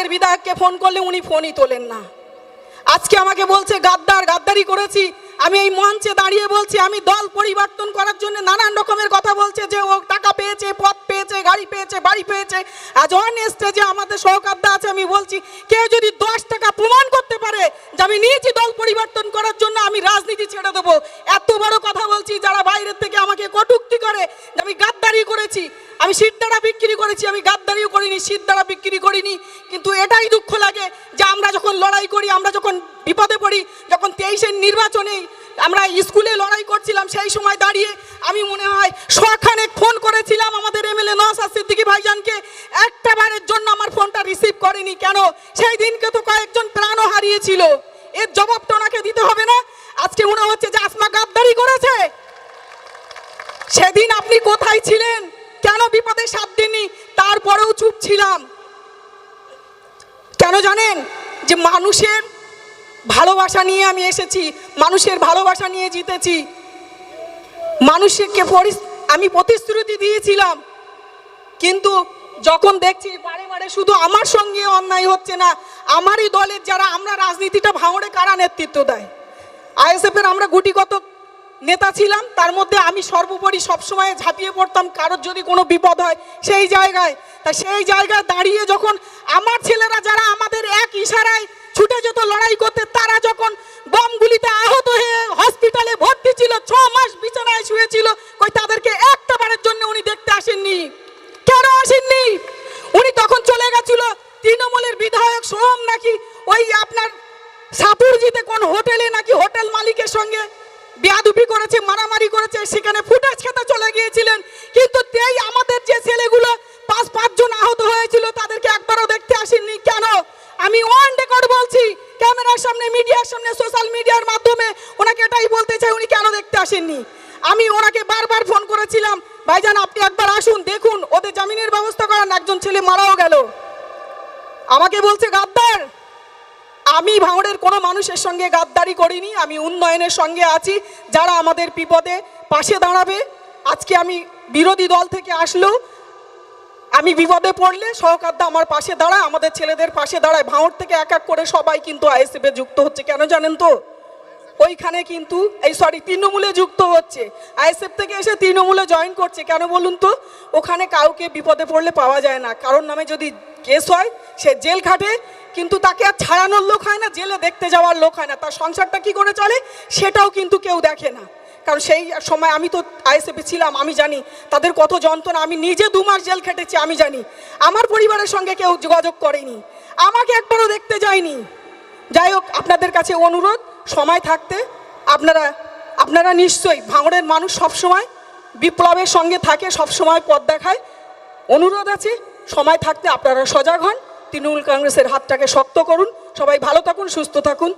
ভাঙড়ের বিধায়ককে ফোন করলে উনি ফোনই তোলেন না। আজকে আমাকে বলছে, গাদ্দার, গাদ্দারি করেছি। আমি এই মঞ্চে দাঁড়িয়ে বলছি, আমি দল পরিবর্তন করার জন্য নানান রকমের কথা বলছে যে ও টাকা পেয়েছে, পদ পেয়েছে, গাড়ি পেয়েছে, বাড়ি পেয়েছে। আজ অন স্টেজে আমাদের সহকাদ্দা আছে, আমি বলছি, কেউ যদি দশ টাকা প্রমাণ করতে পারে যে আমি নিয়েছি দল পরিবর্তন করার জন্য, আমি রাজনীতি ছেড়ে দেবো। এত বড় কথা বলছি, যারা বাইরের থেকে আমাকে কটুক্তি করে যে আমি গাদ্দারি করেছি। আমি সিদ্ধারা বিক্রি করেছি, আমি গাদ্দারিও করিনি সিদ্ধারা বিক্রি করিনি, কিন্তু এটাই দুঃখ লাগে যে আমরা যখন লড়াই করি, আমরা যখন বিপদে পড়ি, যখন তেইশের নির্বাচনে আমরা স্কুলে লড়াই করছিলাম, সেই সময় দাঁড়িয়ে আমি মনে হয় শখানেক ফোন করেছিলাম আমাদের এমএলএ নওসাদ সিদ্দিকী ভাইজানকে, একটা বারের জন্য আমার ফোনটা রিসিভ করেনি। কেন? সেই দিনকে তো কয়েকজন প্রাণও হারিয়েছিল। এর জবাবটা ওনাকে দিতে হবে না। আজকে মনে হচ্ছে যে আসমা গাদ্দারি করেছে। সেদিন আপনি কোথায় ছিলেন? ছিলাম। কেন জানেন? যে মানুষের ভালোবাসা নিয়ে আমি এসেছি, মানুষের ভালোবাসা নিয়ে জিতেছি। মানুষকে আমি প্রতিশ্রুতি দিয়েছিলাম। কিন্তু যখন দেখছি বারে বারে শুধু আমার সঙ্গে অন্যায় হচ্ছে না, আমারই দলের যারা, আমরা রাজনীতিটা ভাঙড়ে কারা নেতৃত্ব দেয়? আইএসএফের আমরা গুটিগত নেতা ছিলাম, তার মধ্যে আমি সর্বোপরি সবসময় ঝাঁপিয়ে পড়তাম, কারোর যদি কোনো বিপদ হয়, সেই জায়গায় তা সেই জায়গায় দাঁড়িয়ে যখন আমার ছেলেরা যারা আমাদের এক ইশারায় ছুটে যেত লড়াই করতে, তারা যখন বমগুলিতে আহত হয়ে হসপিটালে ভর্তি ছিল, ছ মাস বিছানায় শুয়েছিল, কই তাদেরকে একটা বারের জন্য উনি দেখতে আসেননি। কেন আসেননি? উনি তখন চলে গেছিল তৃণমূলের বিধায়ক সোহম নাকি, ওই আপনার সাপুরজিতে কোন হোটেলে নাকি হোটেল মালিকের সঙ্গে বেয়াদুপি করেছে, মারামারি করেছে, সেখানে ফুটেজ খেতে চলে গিয়েছিলেন। কিন্তু তেই আমাদের যে ছেলেগুলো পাঁচ, পাঁচজন আহত হয়েছিল, তাদেরকে একবারও দেখতে আসেননি। কেন? আমি ওয়ান রেকর্ড বলছি, ক্যামেরার সামনে, মিডিয়ার সামনে সোশ্যাল মিডিয়ার মাধ্যমে ওনাকে এটাই বলতে চাই, উনি কেন দেখতে আসেননি? আমি ওনাকে বারবার ফোন করেছিলাম, ভাইজান, আপনি একবার আসুন, দেখুন, ওদের জামিনের ব্যবস্থা করান, একজন ছেলে মারাও গেল। আমাকে বলছে, গাদ্দার, আমি ভাঙড়ের কোনো মানুষের সঙ্গে গাদ্দারি করিনি, আমি উন্নয়নের সঙ্গে আছি, যারা আমাদের বিপদে পাশে দাঁড়াবে, আজকে আমি বিরোধী দল থেকে আসলেও আমি বিপদে পড়লে সহকারদা আমার পাশে দাঁড়ায়, আমাদের ছেলেদের পাশে দাঁড়ায়। ভাঙড় থেকে এক এক করে সবাই কিন্তু আইএসএফে যুক্ত হচ্ছে। কেন জানেন তো? ওইখানে কিন্তু, এই সরি তৃণমূলে যুক্ত হচ্ছে। আইএসএফ থেকে এসে তৃণমূলে জয়েন করছে। কেন বলুন তো? ওখানে কাউকে বিপদে পড়লে পাওয়া যায় না। কারণ নামে যদি কেস হয়, সে জেল খাটে। কিন্তু তাকে আর ছাড়ানোর লোক হয় না, জেলে দেখতে যাওয়ার লোক হয় না। তার সংসারটা কি করে চলে, সেটাও কিন্তু কেউ দেখে না। কারণ সেই সময় আমি তো আইএসএফে ছিলাম, আমি জানি। তাদের কত যন্ত্রণা, আমি নিজে দু মাস জেল খেটেছি, আমি জানি। আমার পরিবারের সঙ্গে কেউ যোগাযোগ করেনি। আমাকে একবারও দেখতে যায়নি। যাই হোক, আপনাদের কাছে অনুরোধ, সময় থাকতে আপনারা আপনারা নিশ্চয়ই ভাঙড়ের মানুষ সবসময়, বিপ্লবের সঙ্গে থাকে, সবসময় পথ দেখায়। অনুরোধ আছে, সময় থাকতে আপনারা সজাগ হন। তৃণমূল কংগ্রেসের হাতটাকে শক্ত করুন। সবাই ভালো থাকুন, সুস্থ থাকুন।